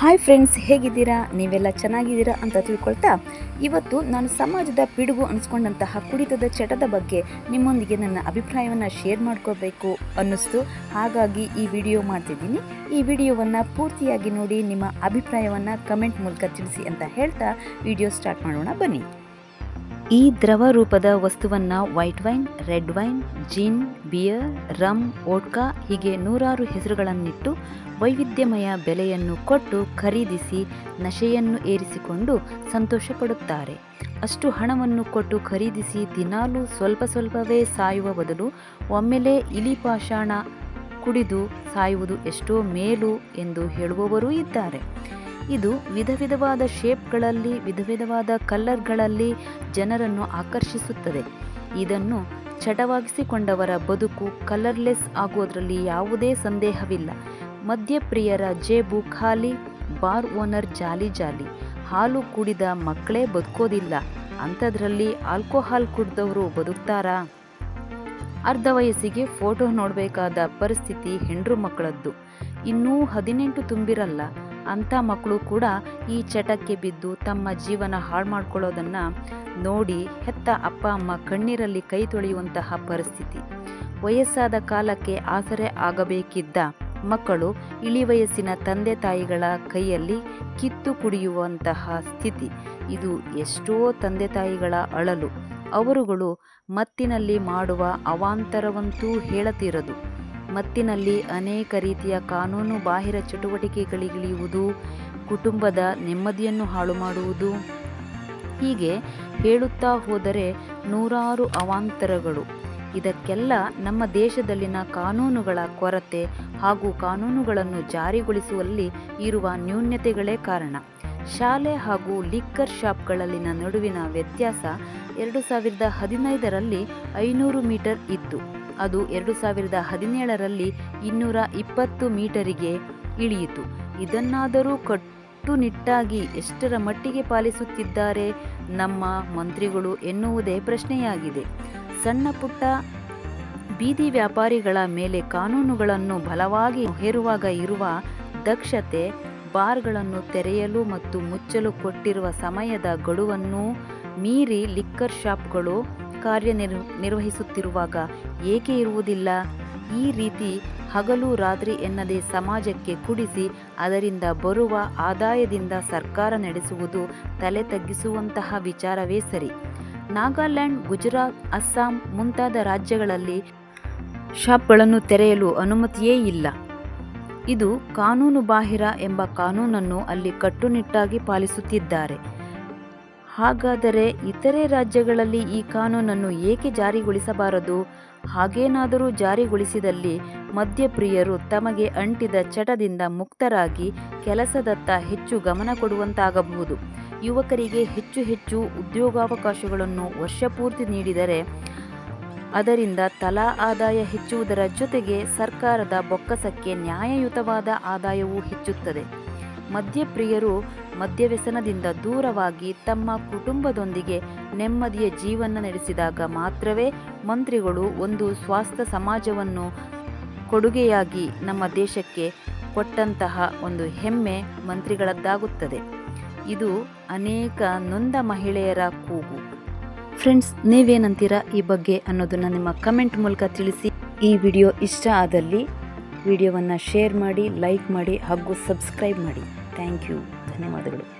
Hi friends ಹೇಗಿದ್ದೀರಾ? ನೀವೆಲ್ಲ ಚೆನ್ನಾಗಿದ್ದೀರಾ ಅಂತ ತಿಳ್ಕೊಳ್ತಾ, ಇವತ್ತು ನಾನು ಸಮಾಜದ ಪಿಡುಗು ಅನಿಸ್ಕೊಂಡಂತಹ ಕುಡಿತದ ಚಟದ ಬಗ್ಗೆ ನಿಮ್ಮೊಂದಿಗೆ ನನ್ನ ಅಭಿಪ್ರಾಯವನ್ನು ಶೇರ್ ಮಾಡ್ಕೋಬೇಕು ಅನ್ನಿಸ್ತು. ಹಾಗಾಗಿ ಈ ವಿಡಿಯೋ ಮಾಡ್ತಿದ್ದೀನಿ. ಈ ವಿಡಿಯೋವನ್ನು ಪೂರ್ತಿಯಾಗಿ ನೋಡಿ ನಿಮ್ಮ ಅಭಿಪ್ರಾಯವನ್ನು ಕಮೆಂಟ್ ಮೂಲಕ ತಿಳಿಸಿ ಅಂತ ಹೇಳ್ತಾ ವಿಡಿಯೋ ಸ್ಟಾರ್ಟ್ ಮಾಡೋಣ ಬನ್ನಿ. ಈ ದ್ರವ ರೂಪದ ವಸ್ತುವನ್ನು white wine, red wine, gin, beer rum vodka ಹೀಗೆ ನೂರಾರು ಹೆಸರುಗಳನ್ನಿಟ್ಟು ವೈವಿಧ್ಯಮಯ ಬೆಲೆಯನ್ನು ಕೊಟ್ಟು ಖರೀದಿಸಿ ನಶೆಯನ್ನು ಏರಿಸಿಕೊಂಡು ಸಂತೋಷಪಡುತ್ತಾರೆ. ಅಷ್ಟು ಹಣವನ್ನು ಕೊಟ್ಟು ಖರೀದಿಸಿ ದಿನಾಲೂ ಸ್ವಲ್ಪ ಸ್ವಲ್ಪವೇ ಸಾಯುವ ಬದಲು ಒಮ್ಮೆಲೇ ಇಲಿ ಪಾಷಾಣ ಕುಡಿದು ಸಾಯುವುದು ಎಷ್ಟೋ ಮೇಲು ಎಂದು ಹೇಳುವವರೂ ಇದ್ದಾರೆ. ಇದು ವಿಧ ವಿಧವಾದ ಶೇಪ್ಗಳಲ್ಲಿ ವಿಧ ವಿಧವಾದ ಕಲ್ಲರ್ಗಳಲ್ಲಿ ಜನರನ್ನು ಆಕರ್ಷಿಸುತ್ತದೆ. ಇದನ್ನು ಚಟವಾಗಿಸಿಕೊಂಡವರ ಬದುಕು ಕಲರ್ಲೆಸ್ ಆಗುವುದರಲ್ಲಿ ಯಾವುದೇ ಸಂದೇಹವಿಲ್ಲ. ಮದ್ಯಪ್ರಿಯರ ಜೇಬು ಖಾಲಿ, ಬಾರ್ ಓನರ್ ಜಾಲಿ ಜಾಲಿ. ಹಾಲು ಕುಡಿದ ಮಕ್ಕಳೇ ಬದುಕೋದಿಲ್ಲ. ಅಂಥದ್ರಲ್ಲಿ ಆಲ್ಕೋಹಾಲ್ ಕುಡಿದವರು ಬದುಕ್ತಾರಾ? ಅರ್ಧ ವಯಸ್ಸಿಗೆ ಫೋಟೋ ನೋಡಬೇಕಾದ ಪರಿಸ್ಥಿತಿ ಹೆಂಡ್ರು ಮಕ್ಕಳದ್ದು. ಇನ್ನೂ ಹದಿನೆಂಟು ತುಂಬಿರಲ್ಲ. ಅಂಥ ಮಕ್ಕಳು ಕೂಡ ಈ ಚಟಕ್ಕೆ ಬಿದ್ದು ತಮ್ಮ ಜೀವನ ಹಾಳು ಮಾಡ್ಕೊಳ್ಳೋದನ್ನು ನೋಡಿ ಹೆತ್ತ ಅಪ್ಪ ಅಮ್ಮ ಕಣ್ಣೀರಲ್ಲಿ ಕೈ ತೊಳೆಯುವಂತಹ ಪರಿಸ್ಥಿತಿ. ವಯಸ್ಸಾದ ಕಾಲಕ್ಕೆ ಆಸರೆ ಆಗಬೇಕಿದ್ದ ಮಕ್ಕಳು ಇಳಿ ವಯಸ್ಸಿನ ತಂದೆ ತಾಯಿಗಳ ಕೈಯಲ್ಲಿ ಕಿತ್ತು ಕುಡಿಯುವಂತಹ ಸ್ಥಿತಿ. ಇದು ಎಷ್ಟೋ ತಂದೆ ತಾಯಿಗಳ ಅಳಲು. ಅವರುಗಳು ಮತ್ತಿನಲ್ಲಿ ಮಾಡುವ ಅವಾಂತರವಂತೂ ಹೇಳತಿರದು. ಮತ್ತಿನಲ್ಲಿ ಅನೇಕ ರೀತಿಯ ಕಾನೂನು ಬಾಹಿರ ಚಟುವಟಿಕೆಗಳಿಗಿಳಿಯುವುದು, ಕುಟುಂಬದ ನೆಮ್ಮದಿಯನ್ನು ಹಾಳು ಮಾಡುವುದು. ಹೀಗೆ ಹೇಳುತ್ತಾ ಹೋದರೆ ನೂರಾರು ಅವಾಂತರಗಳು. ಇದಕ್ಕೆಲ್ಲ ನಮ್ಮ ದೇಶದಲ್ಲಿನ ಕಾನೂನುಗಳ ಕೊರತೆ ಹಾಗೂ ಕಾನೂನುಗಳನ್ನು ಜಾರಿಗೊಳಿಸುವಲ್ಲಿ ಇರುವ ನ್ಯೂನ್ಯತೆಗಳೇ ಕಾರಣ. ಶಾಲೆ ಹಾಗೂ ಲಿಕ್ಕರ್ ಶಾಪ್ಗಳಲ್ಲಿನ ನಡುವಿನ ವ್ಯತ್ಯಾಸ ಎರಡು ಸಾವಿರದ ಹದಿನೈದರಲ್ಲಿ ಐನೂರು ಮೀಟರ್ ಇತ್ತು. ಅದು ಎರಡು ಸಾವಿರದ ಹದಿನೇಳರಲ್ಲಿ ಇನ್ನೂರ ಇಪ್ಪತ್ತು ಮೀಟರಿಗೆ ಇಳಿಯಿತು. ಇದನ್ನಾದರೂ ಕಟ್ಟುನಿಟ್ಟಾಗಿ ಎಷ್ಟರ ಮಟ್ಟಿಗೆ ಪಾಲಿಸುತ್ತಿದ್ದಾರೆ ನಮ್ಮ ಮಂತ್ರಿಗಳು ಎನ್ನುವುದೇ ಪ್ರಶ್ನೆಯಾಗಿದೆ. ಸಣ್ಣ ಪುಟ್ಟ ಬೀದಿ ವ್ಯಾಪಾರಿಗಳ ಮೇಲೆ ಕಾನೂನುಗಳನ್ನು ಬಲವಾಗಿ ಹೇರುವಾಗ ಇರುವ ದಕ್ಷತೆ, ಬಾರ್ಗಳನ್ನು ತೆರೆಯಲು ಮತ್ತು ಮುಚ್ಚಲು ಕೊಟ್ಟಿರುವ ಸಮಯದ ಗಡುವನ್ನು ಮೀರಿ ಲಿಕ್ಕರ್ ಶಾಪ್ಗಳು ಕಾರ್ಯನಿರ್ ನಿರ್ವಹಿಸುತ್ತಿರುವಾಗ ಏಕೆ ಇರುವುದಿಲ್ಲ? ಈ ರೀತಿ ಹಗಲು ರಾತ್ರಿ ಎನ್ನದೆ ಸಮಾಜಕ್ಕೆ ಕುಡಿಸಿ ಅದರಿಂದ ಬರುವ ಆದಾಯದಿಂದ ಸರ್ಕಾರ ನಡೆಸುವುದು ತಲೆ ತಗ್ಗಿಸುವಂತಹ ವಿಚಾರವೇ ಸರಿ. ನಾಗಾಲ್ಯಾಂಡ್, ಗುಜರಾತ್, ಅಸ್ಸಾಂ ಮುಂತಾದ ರಾಜ್ಯಗಳಲ್ಲಿ ಶಾಪ್ಗಳನ್ನು ತೆರೆಯಲು ಅನುಮತಿಯೇ ಇಲ್ಲ. ಇದು ಕಾನೂನು ಬಾಹಿರ ಎಂಬ ಕಾನೂನನ್ನು ಅಲ್ಲಿ ಕಟ್ಟುನಿಟ್ಟಾಗಿ ಪಾಲಿಸುತ್ತಿದ್ದಾರೆ. ಹಾಗಾದರೆ ಇತರೆ ರಾಜ್ಯಗಳಲ್ಲಿ ಈ ಕಾನೂನನ್ನು ಏಕೆ ಜಾರಿಗೊಳಿಸಬಾರದು? ಹಾಗೇನಾದರೂ ಜಾರಿಗೊಳಿಸಿದಲ್ಲಿ ಮದ್ಯಪ್ರಿಯರು ತಮಗೆ ಅಂಟಿದ ಚಟದಿಂದ ಮುಕ್ತರಾಗಿ ಕೆಲಸದತ್ತ ಹೆಚ್ಚು ಗಮನ ಕೊಡುವಂತಾಗಬಹುದು. ಯುವಕರಿಗೆ ಹೆಚ್ಚು ಹೆಚ್ಚು ಉದ್ಯೋಗಾವಕಾಶಗಳನ್ನು ವರ್ಷಪೂರ್ತಿ ನೀಡಿದರೆ ಅದರಿಂದ ತಲಾ ಆದಾಯ ಹೆಚ್ಚುವುದರ ಜೊತೆಗೆ ಸರ್ಕಾರದ ಬೊಕ್ಕಸಕ್ಕೆ ನ್ಯಾಯಯುತವಾದ ಆದಾಯವೂ ಹೆಚ್ಚುತ್ತದೆ. ಮದ್ಯಪ್ರಿಯರು ಮದ್ಯವ್ಯಸನದಿಂದ ದೂರವಾಗಿ ತಮ್ಮ ಕುಟುಂಬದೊಂದಿಗೆ ನೆಮ್ಮದಿಯ ಜೀವನ ನಡೆಸಿದಾಗ ಮಾತ್ರವೇ ಮಂತ್ರಿಗಳು ಒಂದು ಸ್ವಾಸ್ಥ್ಯ ಸಮಾಜವನ್ನು ಕೊಡುಗೆಯಾಗಿ ನಮ್ಮ ದೇಶಕ್ಕೆ ಕೊಟ್ಟಂತಹ ಒಂದು ಹೆಮ್ಮೆ ಮಂತ್ರಿಗಳದ್ದಾಗುತ್ತದೆ. ಇದು ಅನೇಕ ನೊಂದ ಮಹಿಳೆಯರ ಕೂಗು. ಫ್ರೆಂಡ್ಸ್, ನೀವೇನಂತೀರಾ ಈ ಬಗ್ಗೆ ಅನ್ನೋದನ್ನು ನಿಮ್ಮ ಕಮೆಂಟ್ ಮೂಲಕ ತಿಳಿಸಿ. ಈ ವಿಡಿಯೋ ಇಷ್ಟ ಆದಲ್ಲಿ ವಿಡಿಯೋವನ್ನು ಶೇರ್ ಮಾಡಿ, ಲೈಕ್ ಮಾಡಿ ಹಾಗೂ ಸಬ್ಸ್ಕ್ರೈಬ್ ಮಾಡಿ. Thank you. mi madre